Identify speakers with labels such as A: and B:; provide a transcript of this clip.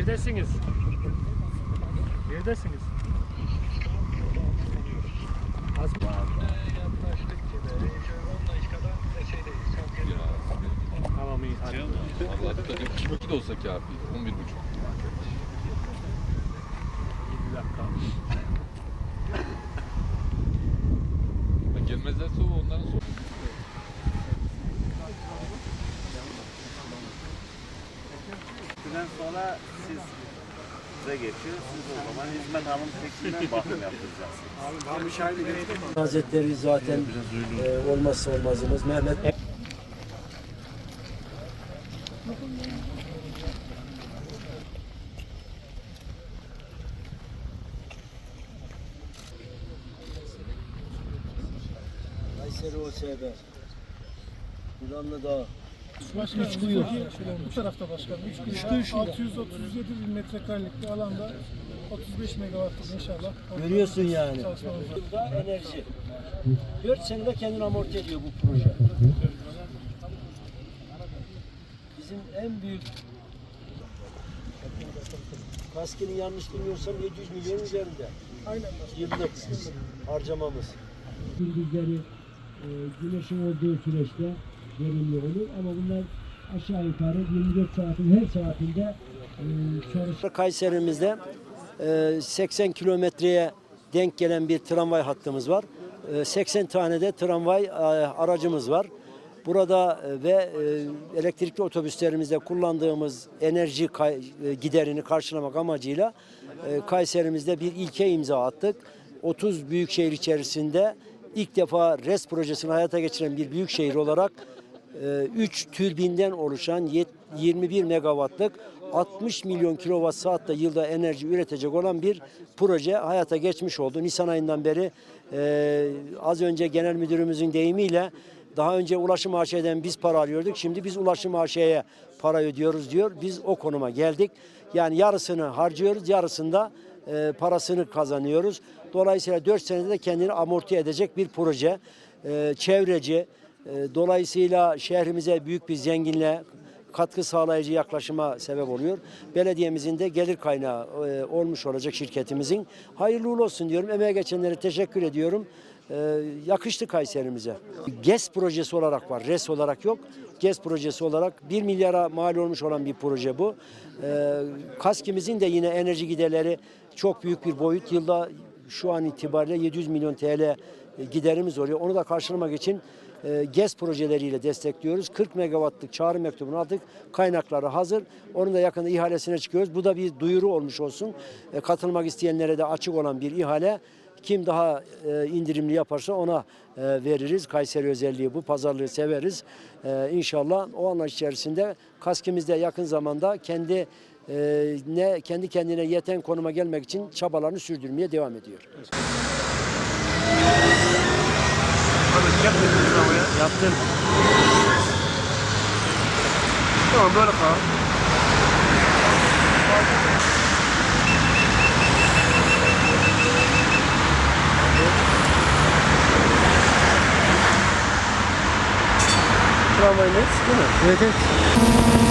A: Neredesiniz? Neredesiniz? Az
B: Yaklaştık gibi. Şöyle 10 dakikada şeydeyiz. Kalkıyoruz.
A: Tamam iyi hadi.
C: Vallahi da üç buçuk da olsa kafi. On bir buçuk.
A: Bir dakika.
C: Gelmezlerse o onların sorunu.
D: Dünden sonra size geçiyor. Siz o zaman hizmet hanım tekstilden bakım yaptıracaksınız.
E: Hazretleri zaten e, olmazsa olmazımız. Mehmet Kayseri OSB. Yılanlı Dağ.
F: Başkanım, üç kuyu. Bu tarafta başkanım. Üç kuyu. 637 bin metrekarelik bir alanda 35 megawattlık inşallah.
E: Görüyorsun yani. Burada enerji. 4 senede kendini amorti ediyor bu proje. Bizim en büyük Kaskinin yanlış bilmiyorsam 700 milyon üzerinde.
F: Aynen.
E: Yıllık harcamamız.
G: gündüzleri e, güneşin olduğu süreçte verimli olur ama bunlar aşağı yukarı 24 saatin her saatinde e, çalış
E: Kayserimizde e, 80 kilometreye denk gelen bir tramvay hattımız var. E, 80 tane de tramvay e, aracımız var. Burada e, ve e, elektrikli otobüslerimizde kullandığımız enerji e, giderini karşılamak amacıyla e, Kayserimizde bir ilke imza attık. 30 büyükşehir içerisinde ilk defa RES projesini hayata geçiren bir büyükşehir olarak 3 türbinden oluşan yet- 21 megawattlık 60 milyon kilowatt saatte yılda enerji üretecek olan bir proje hayata geçmiş oldu. Nisan ayından beri e, az önce genel müdürümüzün deyimiyle daha önce ulaşım AŞ'den biz para alıyorduk. Şimdi biz ulaşım AŞ'ye para ödüyoruz diyor. Biz o konuma geldik. Yani yarısını harcıyoruz, yarısında e, parasını kazanıyoruz. Dolayısıyla 4 senede de kendini amorti edecek bir proje. E, çevreci, Dolayısıyla şehrimize büyük bir zenginliğe katkı sağlayıcı yaklaşıma sebep oluyor. Belediyemizin de gelir kaynağı e, olmuş olacak şirketimizin. Hayırlı olsun diyorum. Emeğe geçenlere teşekkür ediyorum. E, yakıştı Kayserimize. GES projesi olarak var. RES olarak yok. GES projesi olarak 1 milyara mal olmuş olan bir proje bu. E, KASK'imizin de yine enerji giderleri çok büyük bir boyut. Yılda şu an itibariyle 700 milyon TL giderimiz oluyor. Onu da karşılamak için e, GES projeleriyle destekliyoruz. 40 megawattlık çağrı mektubunu aldık. Kaynakları hazır. Onun da yakında ihalesine çıkıyoruz. Bu da bir duyuru olmuş olsun. E, katılmak isteyenlere de açık olan bir ihale. Kim daha e, indirimli yaparsa ona veririz. Kayseri özelliği bu. Pazarlığı severiz. E, inşallah o anlayış içerisinde kaskimizde yakın zamanda kendi ne kendi kendine yeten konuma gelmek için çabalarını sürdürmeye devam ediyor.
A: Yaptım. Tamam böyle kal.
E: Tramvayın hepsi değil mi?
G: Evet evet.